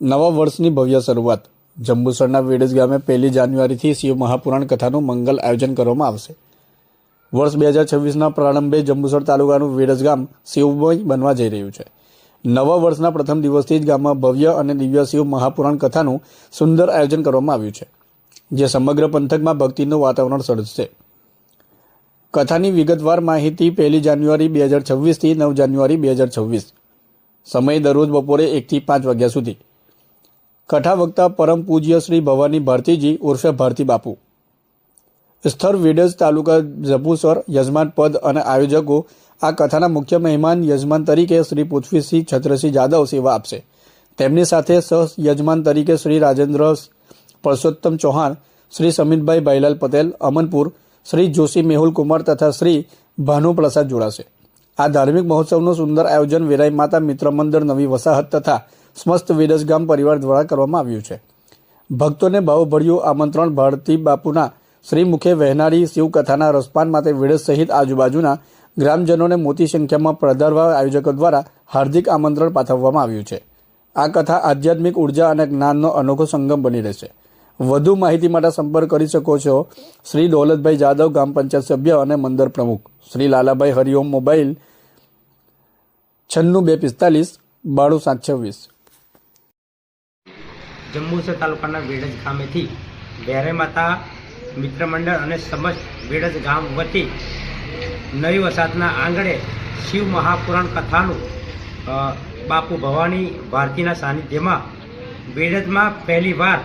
નવા વર્ષની ભવ્ય શરૂઆત. જંબુસરના વેડજ ગામે પહેલી જાન્યુઆરીથી શિવ મહાપુરાણ કથાનું મંગલ આયોજન કરવામાં આવશે. વર્ષ બે હજાર છવ્વીસના પ્રારંભે જંબુસર તાલુકાનું વેડજ ગામ શિવમય બનવા જઈ રહ્યું છે. નવા વર્ષના પ્રથમ દિવસથી જ ગામમાં ભવ્ય અને દિવ્ય શિવ મહાપુરાણ કથાનું સુંદર આયોજન કરવામાં આવ્યું છે, જે સમગ્ર પંથકમાં ભક્તિનું વાતાવરણ સર્જશે. કથાની વિગતવાર માહિતી પહેલી જાન્યુઆરી બે હજાર છવ્વીસથી નવ જાન્યુઆરી બે હજાર છવ્વીસ. સમય દરરોજ બપોરે એકથી પાંચ વાગ્યા સુધી. કથા વક્તા પરમ પૂજ્ય શ્રી ભવાની ભારતીજી ઉર્ફે ભારતી બાપુ. સ્થળ વેડજ તાલુકા જંબુસર યજમાન પદ અને આયોજકો આ કથાના મુખ્ય મહેમાન યજમાન તરીકે શ્રી પૃથ્વીસિંહ છત્રસિંહ જાદવ સેવા આપશે. તેમની સાથે સહ યજમાન તરીકે શ્રી રાજેન્દ્ર પરસોત્તમ ચૌહાણ, શ્રી સમિતભાઈ ભાઈલાલ પટેલ, અમનપુર, શ્રી જોશી મેહુલ કુમાર તથા શ્રી ભાનુપ્રસાદ જોડાશે. આ ધાર્મિક મહોત્સવનું સુંદર આયોજન વેરાઈ માતા મિત્ર મંદિર નવી વસાહત તથા સમસ્ત વેડજ ગામ પરિવાર દ્વારા કરવામાં આવ્યું છે. ભક્તોને ભાવભર્યું આમંત્રણ ભારતી બાપુના શ્રી મુખે વહેનારી શિવકથાના રસપાન માટે વેડસ સહિત આજુબાજુના ગ્રામજનોને મોટી સંખ્યામાં પધારવા આયોજકો દ્વારા હાર્દિક આમંત્રણ પાઠવવામાં આવ્યું છે. આ કથા આધ્યાત્મિક ઊર્જા અને જ્ઞાનનો અનોખો સંગમ બની રહેશે. વધુ માહિતી માટે સંપર્ક કરી શકો છો શ્રી દોલતભાઈ જાદવ ગ્રામ પંચાયત સભ્ય અને મંદિર પ્રમુખ. શ્રી લાલાભાઈ હરિઓમ મોબાઈલ છન્નું બે પિસ્તાલીસ બાણું સાત છવ્વીસ. જંબુસર તાલુકાના વેડજ ગામેથી ભેરે માતા, મિત્ર મંડળ અને સમસ્ત વેડજ ગામ વતી નવી વસાદના આંગણે શિવ મહાપુરાણ કથાનું બાપુ ભવાની ભારતીના સાનિધ્યમાં વેડજમાં પહેલીવાર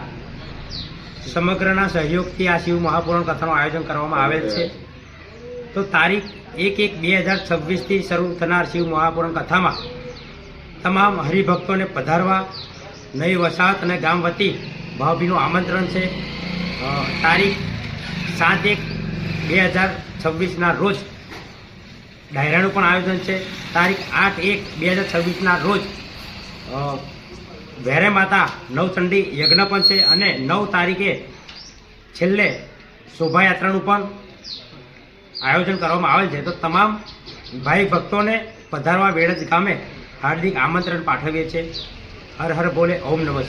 સમગ્રના સહયોગથી આ શિવ મહાપુરાણ કથાનું આયોજન કરવામાં આવેલ છે. તો તારીખ એક એક બે હજાર છવ્વીસથી શરૂ થનાર શિવ મહાપુરાણ કથામાં તમામ હરિભક્તોને પધારવા નવી વસાહત અને ગામ વતી ભાવભીનું આમંત્રણ છે. તારીખ સાત એક બે હજાર છવ્વીસના રોજ ડાયરાનું પણ આયોજન છે. તારીખ આઠ એક બે હજાર છવ્વીસના રોજ વેરે માતા નવચંડી યજ્ઞ પણ છે અને નવ તારીખે છેલ્લે શોભાયાત્રાનું પણ આયોજન કરવામાં આવેલ છે. તો તમામ ભાઈ ભક્તોને પધારવા વેડજ ગામે હાર્દિક આમંત્રણ પાઠવીએ છીએ. हर हर बोले ओम नमः